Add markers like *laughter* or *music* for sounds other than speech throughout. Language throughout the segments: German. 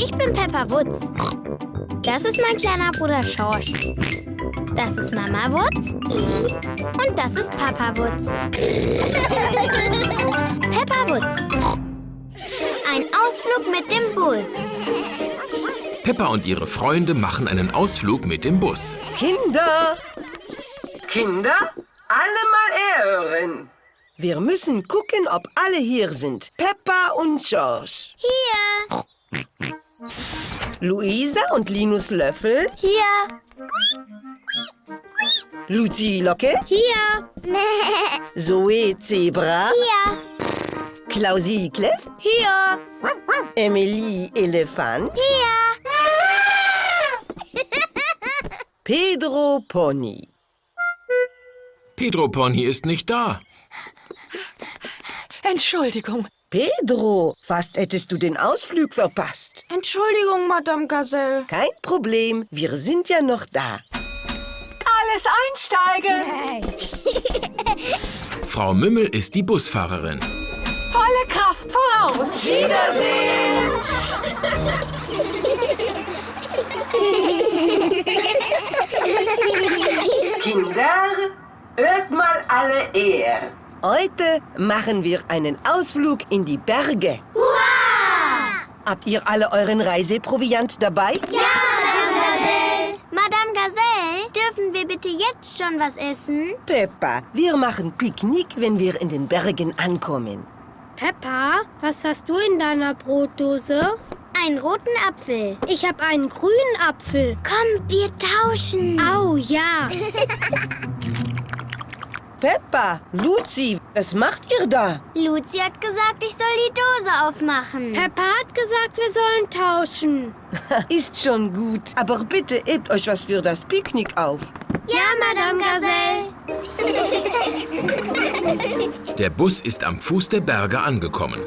Ich bin Peppa Wutz. Das ist mein kleiner Bruder Schorsch. Das ist Mama Wutz. Und das ist Papa Wutz. *laughs* Peppa Wutz. Ein Ausflug mit dem Bus. Peppa und ihre Freunde machen einen Ausflug mit dem Bus. Kinder, Kinder, alle mal herhören. Wir müssen gucken, ob alle hier sind. Peppa und George. Hier. Luisa und Linus Löffel. Hier. Luzi Locke. Hier. Zoe Zebra. Hier. Klausi Kleff. Hier. Emily Elefant. Hier. Pedro Pony. Pedro Pony ist nicht da. Entschuldigung. Pedro, fast hättest du den Ausflug verpasst. Entschuldigung, Madame Gazelle. Kein Problem, wir sind ja noch da. Alles einsteigen. *laughs* Frau Mümmel ist die Busfahrerin. Volle Kraft voraus. Wiedersehen. Kinder, hört mal alle her. Heute machen wir einen Ausflug in die Berge. Habt ihr alle euren Reiseproviant dabei? Madame Gazelle, dürfen wir bitte jetzt schon was essen? Peppa, wir machen Picknick, wenn wir in den Bergen ankommen. Peppa, was hast du in deiner Brotdose? Einen roten Apfel. Ich habe einen grünen Apfel. Komm, wir tauschen. Au, ja. *laughs* Peppa, Luzi, was macht ihr da? Luzi hat gesagt, ich soll die Dose aufmachen. Peppa hat gesagt, wir sollen tauschen. *laughs* Ist schon gut. Aber bitte hebt euch was für das Picknick auf. ja, Madame Gazelle. *laughs* Der Bus ist am Fuß der Berge angekommen.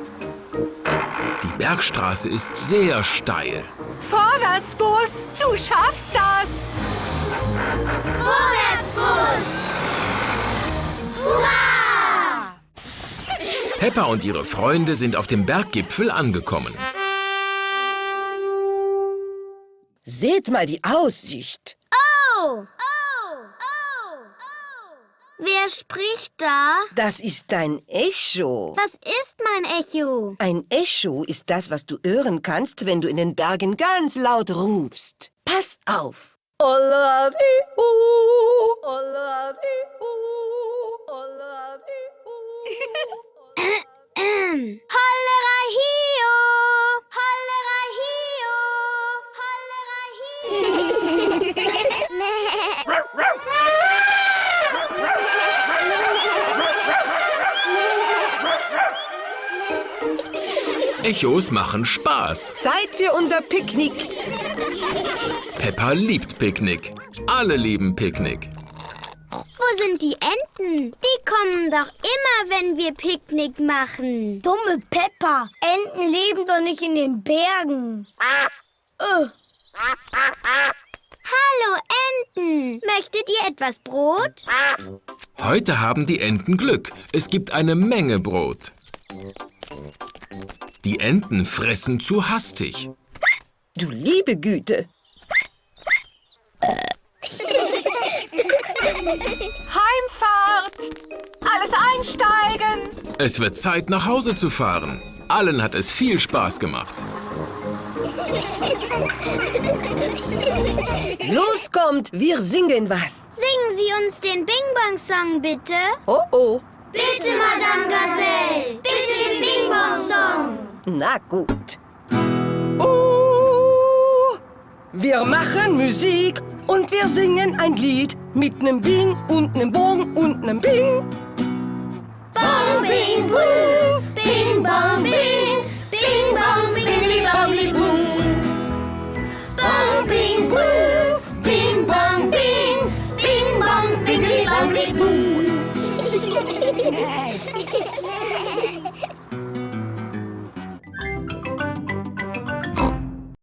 Die Bergstraße ist sehr steil. Vorwärts, Bus. Du schaffst das. Vorwärts, Bus. Peppa und ihre Freunde sind auf dem Berggipfel angekommen. Seht mal die Aussicht. Oh. Oh. Oh. Oh. Wer spricht da? Das ist dein Echo. Was ist mein Echo? Ein Echo ist das, was du hören kannst, wenn du in den Bergen ganz laut rufst. Pass auf. *laughs* Olari-hu. Hollera hio! Hollera hio! Hollera Echos machen Spaß. Zeit für unser Picknick. Peppa liebt Picknick. Alle lieben Picknick. Sind die Enten? Die kommen doch immer, wenn wir Picknick machen. Dumme Peppa. Enten leben doch nicht in den Bergen. Hallo Enten! Möchtet ihr etwas Brot? Heute haben die Enten Glück. Es gibt eine Menge Brot. Die Enten fressen zu hastig. Du liebe Güte. Heimfahrt. Alles einsteigen. Es wird Zeit, nach Hause zu fahren. Allen hat es viel Spaß gemacht. Los kommt, wir singen was. Singen Sie uns den Bing Bang Song bitte. Oh oh. Bitte, Madame Gazelle. Bitte den Bing Bang Song. Na gut. Wir machen Musik und wir singen ein Lied mit nem Bing und nem Bong und nem Bing. Bong, Bing, Boo, Bing, Bong, Bing, Bing, Bong, Bingli, Bongli, Boo. Bong, Bing, Boo, Bing, Bong, Bing, Bing, Bong, Bingli, Bongli, Boo. *laughs*